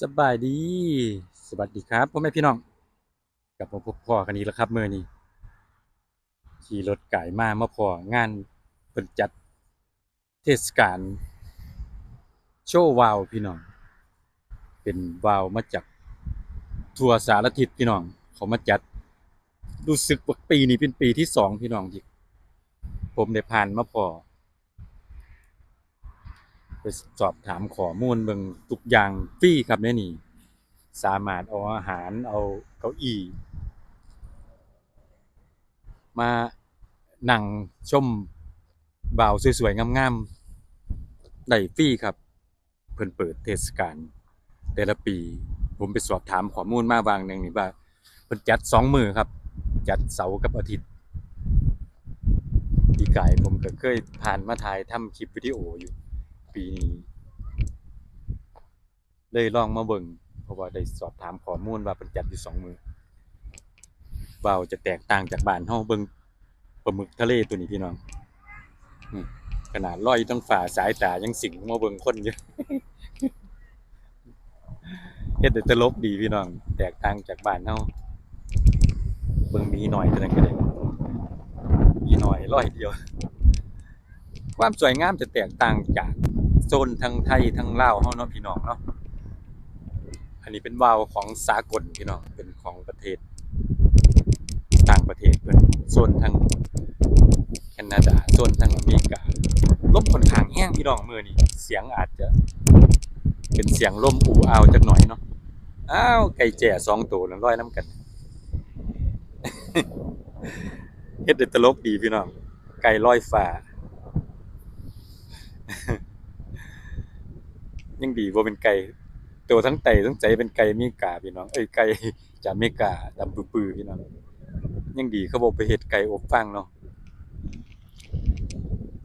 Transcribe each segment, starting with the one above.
สบายดี สวัสดีครับพ่อแม่พี่น้องกลับมาพบพ่อกันอีกแล้วครับเมื่อนี้ขี่รถไก่มามาพองานเป็นจัดเทศกาลโชว์วาวพี่น้อง เป็นวาวมาจากทั่วสารทิศพี่น้อง เขามาจัดรู้สึกว่าปีนี้เป็นปีที่สองพี่น้องที่ผมได้ผ่านมาพอ สอบถามข้อมูลเบิ่งทุกอย่างฟรีครับในนี่ สามารถเอาอาหารเอาเก้าอี้มานั่งชมบ่าวสวยๆ งามๆได้ฟรีครับ เพิ่นเปิดเทศกาลแต่ละปี ผมไปสอบถามข้อมูลมาบางหนึ่งนี่ว่าเพิ่นจัดสองมือครับ จัดเสาร์กับอาทิตย์ปีกายผมก็เคยผ่านมาถ่ายทำคลิปวิดีโออยู่ ปีนี้เลยลองมาเบิ่งเพราะว่าได้สอบถามข้อมูลว่าเพิ่นจัดอยู่สองมือว่าจะแตกต่างจากบ้านเฮาเบิ่งปลาหมึกทะเลตัวนี้พี่น้องขนาดลอยต้องฝ่าสายตายังสิงมาเบิ่งคนอยู่เฮ็ดได้ตลกดีพี่น้อง แตกต่างจากบ้านเฮาเบิ่งมีหน่อยเท่านั้นก็ได้มีหน่อยร้อยเดียว ความสวยงามจะแตกต่างจาก โซนทางไทยทางลาวเฮาเนาะพี่น้องเนาะอันนี้เป็นวาวของสากลพี่น้องเป็นของประเทศ ต่างประเทศเพิ่นโซนทางแคนาดาโซนทางอเมริกาลมค่อนข้างแห้งพี่น้องมือนี้เสียงอาจจะ เป็นเสียงลมอู่อ้าวจักหน่อยเนาะอ้าวไก่แจ่สองตัวนั้นลอยน้ำกันเฮ็ดได้ตลกดีพี่น้องไก่ลอยฟ้า ยังดีว่าเป็นไก่ตัวทั้งไตทั้งใจเป็นไก่มริกาพี่น้องเอ้ยไก่จากเมกาดำปื้อๆพี่น้องยังดีเขาบอกไปเฮ็ดไก่อบฟางเนาะ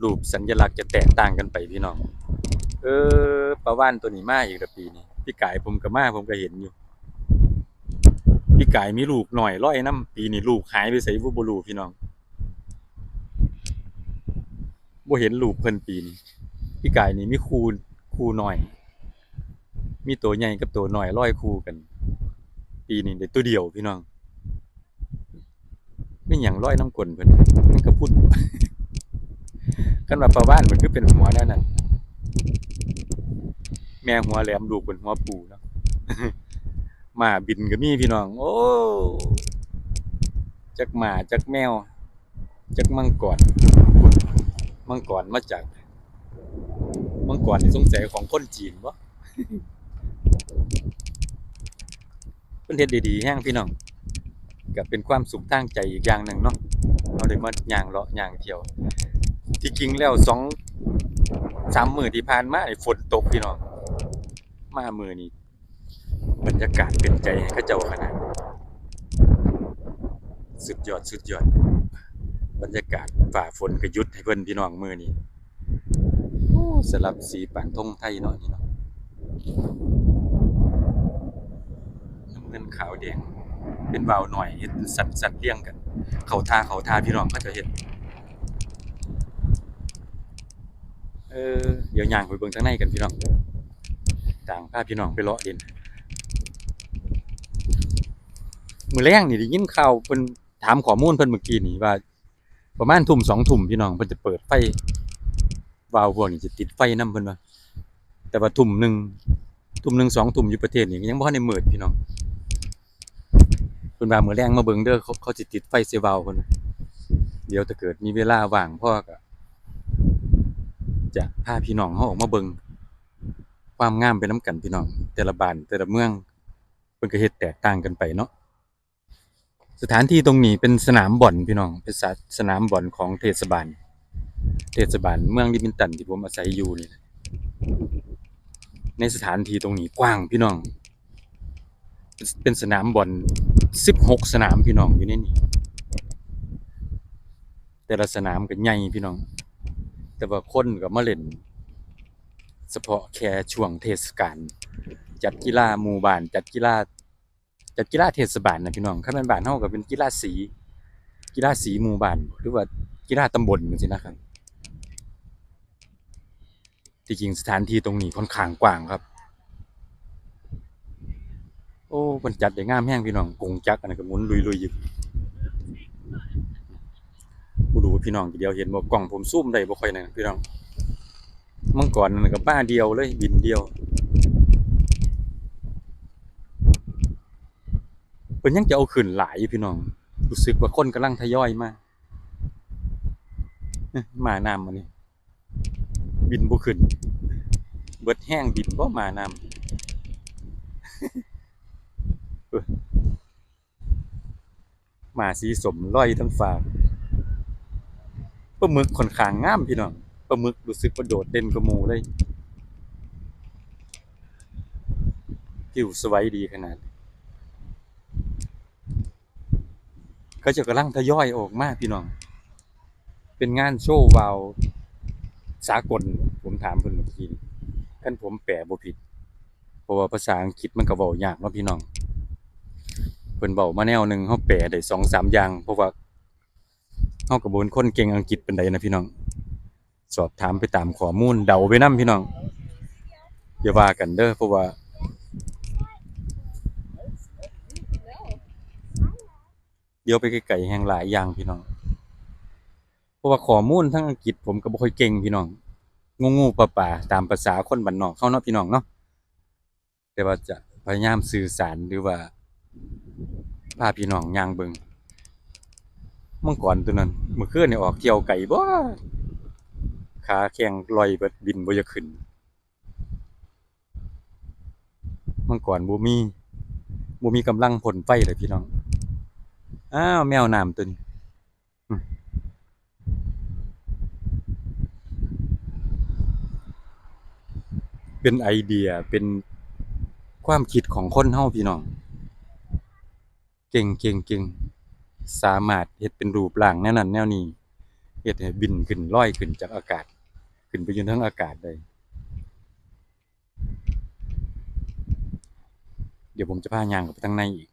รูปสัญลักษณ์จะแตกต่างกันไปพี่น้อง เออปลาว่านตัวนี้มาอีกแล้วปีนี้พี่กายผมก็มาผมก็เห็นอยู่พี่กายมีลูกหน่อยร้อยน้ำปีนี้ลูกหายไปใส่บ่บ่รู้พี่น้องบ่เห็นลูกเพิ่นปีนี้พี่กายนี่มีคูคูหน่อย มีตัวใหญ่กับตัวหน่อยร้อยคู่กัน ปีนี้ได้ตัวเดียวพี่น้องไม่หยังร้อยน้ำกลนเพิ่นมันก็พูดกันว่าปลาบ้านมันคือเป็นหัวแนั่นน่ะแม่หัวแหลมลูกเป็นหัวปูเนาะหมาบินก็มีพี่น้อง โอ้จักหมาจักแมวจักมังกรมังกรมาจากมังกรนี่สงสัยของคนจีนวะ พิ่นเฮ็ดดีๆแฮงพี่น้องก็เป็นความสุขทางใจอีกอย่างหนึ่งเนาะเราได้มาย่างเลาะย่างเที่ยว ที่จริงแล้วสองสามมื้อที่ผ่านมาฝนตกพี่น้องมามื้อนี้บรรยากาศเป็นใจให้เขาเจ้าขนาดสุดยอดสุดยอด บรรยากาศฝ่าฝนก็ยุดให้เพิ่นพี่น้องมื้อนี้สลับสีปานธงไทยเนาะนี่เนาะ เงินขาวแดง เป็นวาวหน่อยเฮ็ดเป็นสัตว์สัตว์เลี้ยงกัน เขาทาเขาทาพี่น้องก็จะเห็นเออเดี๋ยวย่างไปเบิ่งทางในกันพี่น้องต่างพาพี่น้องไปเลาะเด่นมือแรงนี่ได้ยินข่าวเพิ่นถามข้อมูลเพิ่นเมื่อกี้นี่ว่า ประมาณทุ่มสองทุ่มพี่น้องเพิ่นจะเปิดไฟวาวพวกนี้จะติดไฟนํเพิ่นว่าแต่ว่าทุ่มหนึ่งทุ่มหนึ่งสองทุ่มอยู่ประเทศนี้ยังบ่ทันได้มืดพี่น้อง พิ่นว่ามื้อแรงมาเบิ่งเด้อเขาเขาสิติดไฟเซวาวเพิ่นเดี๋ยวถ้าเกิดมีเวลาว่างพ่อก็จะพาพี่น้องเขาออกมาเบิงความงามไปน้ำกันพี่น้อง แต่ละบ้านแต่ละเมืองเพิ่นก็เฮ็ดแตกต่างกันไปเนาะสถานที่ตรงนี้เป็นสนามบ่อลพี่น้องเป็นสสนามบ่อลของเทศบาล เทศบาลเมืองลิมินตันที่ผมอาศัยอยู่นี่ในสถานที่ตรงนี้กว้างพี่น้อง เป็นสนามบอล16สนามพี่น้องอยู่ในนี้แต่ละสนามก็ใหญ่พี่น้อง แต่ว่าคนก็มาเล่นเฉพาะแค่ช่วงเทศกาลจัดกีฬาหมู่บ้านจัดกีฬาจัดกีฬาเทศบาลนะพี่น้องคันแม่นบ้านเฮาก็เป็นกีฬาสี กีฬาสีหมู่บ้านหรือว่ากีฬาตำบลจังซี่นะครับที่จริงสถานที่ตรงนี้ค่อนข้างกว้างครับ โอ้เพิ่นจัดได้งามแฮงพี่น้องกงจักอันนั้นก็หมุนลุยๆอยู่บ่รู้ว่าพี่น้องเดียวเห็นบ่กล้องผมซูมได้บ่ค่อยนั่นพี่น้องมังกรนั่นก็บ้าเดียวเลยบินเดียวเพิ่นยังจะเอาขึ้นหลายอยู่พี่น้อง รู้สึกว่าคนกำลังทยอยมามาน้ำอันนี้บินบ่ขึ้น เบิดแห้งบินบ่มาน้ำ เอ้ยห มาสีสมลอยทั้งฟ้าปลาหมึกค่อนข้างงามพี่น้องปลาหมึกรู้สึกว่าโดดเด่นกว่าหมู่เลยผิวสวยดีขนาดเขาจะกำลังทยอยออกมากพี่น้อง เป็นงานโชว์วาวสากลผมถามเพิ่นเมื่อกี้กันผมแปลบ่ผิด เพราะว่าภาษาอังกฤษมันก็เว้ายากเนาะพี่น้อง พิ่นเว้ามาแนวหนึ่งเฮาแปลได้2-3อย่างเพราะว่าเฮาก็บ่เป็นคนเก่งอังกฤษเปานใดนะพี่น้อง สอบถามไปตามข้อมูลเดาไปนํพี่น้องอย่าว่ากันเด้อเพราะว่า เดี๋ยวไปไกลๆแห่งหลายอย่างพี่น้อง เพราะว่าข้อมูลทางอังกฤษผมก็บ่ค่อยเก่งพี่น้องงูๆป่าตามภาษาคนบ้านนอกเข้าเนาะพี่น้องเนาะแต่ว่าจะพยายามสื่อสารหรือว่า พาพี่น้องย่างเบิงเมื่อก่อนตัวนั้นเมื่อคืนนี่ออกเที่ยวไก่บ่ขาแข็งลอยเบิดบินบ่อยากขึ้นเมื่อก่อนบ่มีบ่มีกำลังผลไฟเลยพี่น้องอ้าวแมวน้ำตัวนี้เป็นไอเดียเป็นความคิดของคนเฮาพี่น้อง เก่งเก่งเก่งสามารถเฮ็ดเป็นรูปร่างแนวนั้นแนวนี้เฮ็ดให้บินขึ้นลอยขึ้นจากอากาศ ขึ้นไปอยู่ทั้งอากาศได้เดี๋ยวผมจะพายางเข้าไปทางในอีก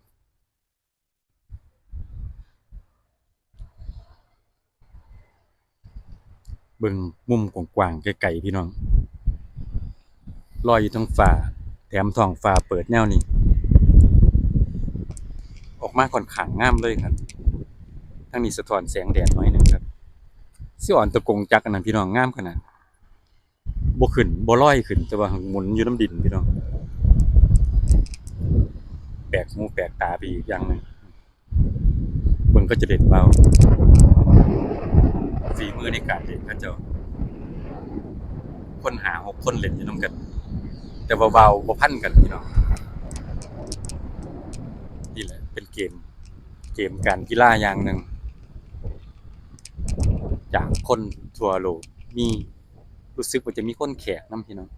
เบิ่งมุมกว้างๆไกลๆพี่น้องลอยอยู่ทั้งฟ้าแถมท้องฟ้าเปิดแนวนี้ มาค่อนข้างงามเลยครับทั้งนี้สะท้อนแสงแดดน่อยหนึ่งครับสิอ่อนตะกงจักอันนั้นพี่น้องงามขนาดบ่ขึ้นบ่ลอยขึ้นแต่ว่าหมุนอยู่น้ำดินพี่น้องแปลกหูแปลกตาไปอีกอย่างหนึ่งเบิ่งก็จะเด็ดเบาฝีมือในการเล่นเขาเจ้าคนหาหกคนเล่นอยู่นํกัน แต่ว่าเบาบ่พันกันพี่น้อง นี่แหละ เป็นเกม เกมการกีฬาอย่างหนึ่ง จากคนทั่วโลกมีรู้สึกว่าจะมีคนแขกนํพี่น้อง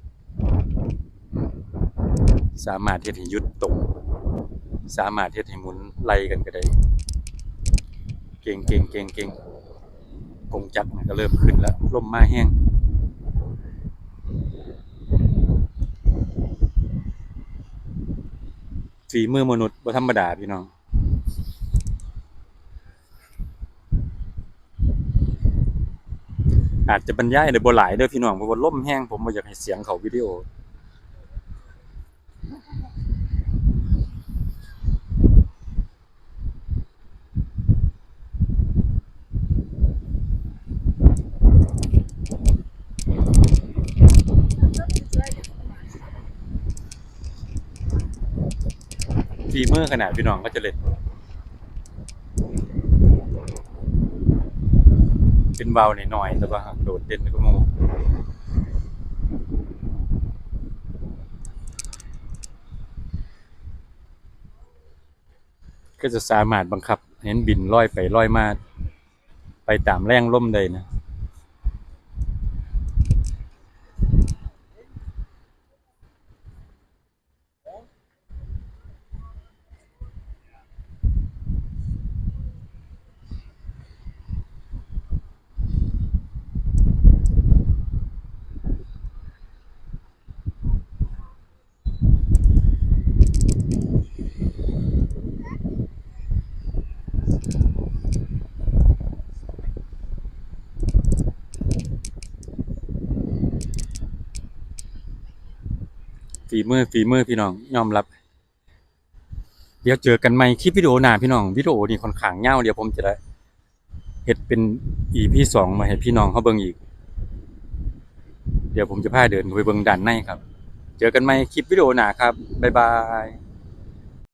สามารถเฮ็ดให้ยุดตรง สามารถเฮ็ดให้หมุนไล่กันก็ได้ เก่งเก่งเก่งเก่งกงจักรมันก็เริ่มขึ้นแล้วลมมาแห้ง ฝีมือมนุษย์บ่ธรรมดาพี่น้องอาจจะบรรยายในบ่หลายเด้อพี่น้องเพราะว่าลมแห้งผมบ่อยากให้เสียงเขาวิดีโอ ฝีมือขนาดพี่น้องก็จะเล่นเป็นเบาหน่อยๆแต่ว่าโดดเด่นก็โมก็จะสามารถบังคับ เห็นบินลอยไปลอยมา ไปตามแรงลมได้นะ ฝีมือฝีมือพี่น้องยอมรับ เดี๋ยวเจอกันใหม่คลิปวิดีโอหน้าพี่น้องวิดีโอนี่ค่อนข้างยาวเดี๋ยวผมจะได้เห็ดเป็นอีพี่สองมาให้พี่น้องเขาเบิ่งอีก เดี๋ยวผมจะพาเดินไปเบิ่งด้านในครับ เจอกันใหม่คลิปวิดีโอหน้าครับบ๊ายบาย